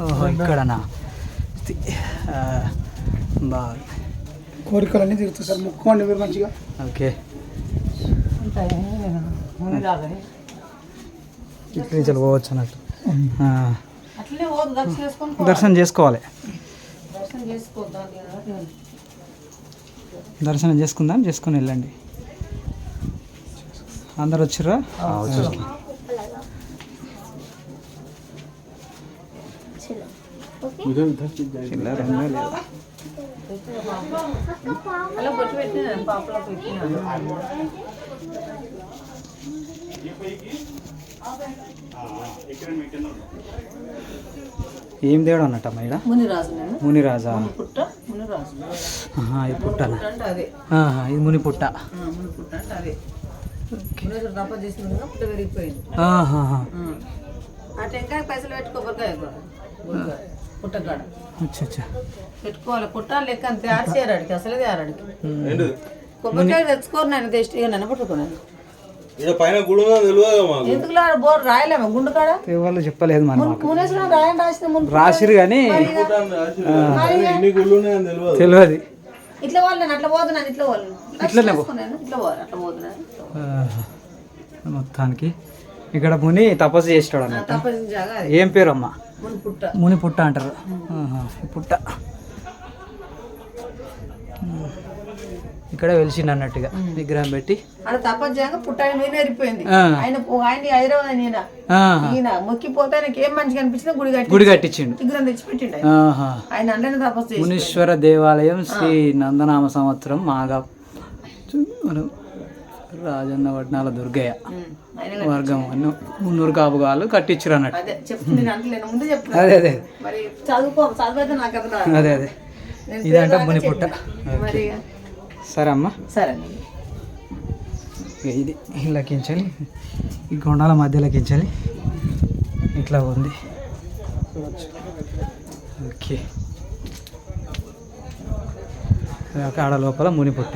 ఓహో ఇక్కడనా? బాగుంది కోరికలన్నీ తీరుతాయి సార్. మొక్కుకోండి మీరు మంచిగా. ఓకే. ఇక్కడి నుంచి పోవచ్చు అన్నట్టు. దర్శనం చేసుకోవాలి. దర్శనం చేసుకుందాం చేసుకొని వెళ్ళండి. అందరు వచ్చిర్రా. చిల్లర ఉందా లేదా? అలా బొట్టు పెట్టిన పాపలో పెట్టిన. ఏం దేవుడు అన్నట్టమ్మా ఇక్కడ మునిరాజు నేను. మునిరాజా? పుట్ట మునిరాజు. ఆహా, ఇది పుట్టనా పుట్ట ఇది ముని పుట్ట. అదే. చేసిన పుట్ట పెరిగిపోయింది ఆహాహా. ఆ. ఆ టెంకాయ పైసలు పెట్టుకోబోకాయ పుట్టకాడ అచ్చా అచ్చా పెట్టుకోవాలి పుట్ట లెక్క అంతే. ఆర్చేరాడికి అసలు తేరాడికి కొబ్బరికాయ తెచ్చుకోరు నేను తెచ్చి ఇక నన్ను పట్టుకున్నాను ఇక్కడ పైన గుడి ఉందని తెలియదు మాకు. ఎందుకు బోర్ రాయలేము? గుండు కాడ? వాళ్ళు చెప్పలేదు మరి మాకు మునేశ్వరం రాయని రాసిన ముందు రాసిరు కానీ తెలియదు. ఇట్లా వాళ్ళని అట్లా పోతున్నాను ఇట్లా వాళ్ళు ఇట్లనే పో. ఇట్లా పోవాలి అట్లా పోతున్నాను ఆహా. మొత్తానికి. ఇక్కడ ముని తపస్సు జాగా అది ఏం పేరు అమ్మా ముని పుట్ట అంటారు. పుట్ట. ఇక్కడ వెలిసిండు అన్నట్టుగా విగ్రహం పెట్టి. ఆయన మీద ఎరిపోయింది ఆ. ఆయన హైదరాబాద్ ఈయన. మొక్కిపోతే ఆయనకి ఏం మంచిగా అనిపించిందో గుడి కట్టి గుడి కట్టించిండు. విగ్రహం ఆయన. తపస్సు మునీశ్వర దేవాలయం శ్రీ నందనామ సంవత్సరం మాగా రాజన్న వడ్నాల దుర్గయ్య వర్గం మున్నూరు కాపుగాలు కట్టించారు అన్నట్టు. అదే అదే అదే. అది ఇదంటే ముని పుట్ట. సరే అమ్మా సరే. ఇది ఇళ్ళకించాలి ఈ కొండల మధ్యలోకించాలి ఇట్లా ఉంది. ఓకే. ఆడ లోపల ముని పుట్ట.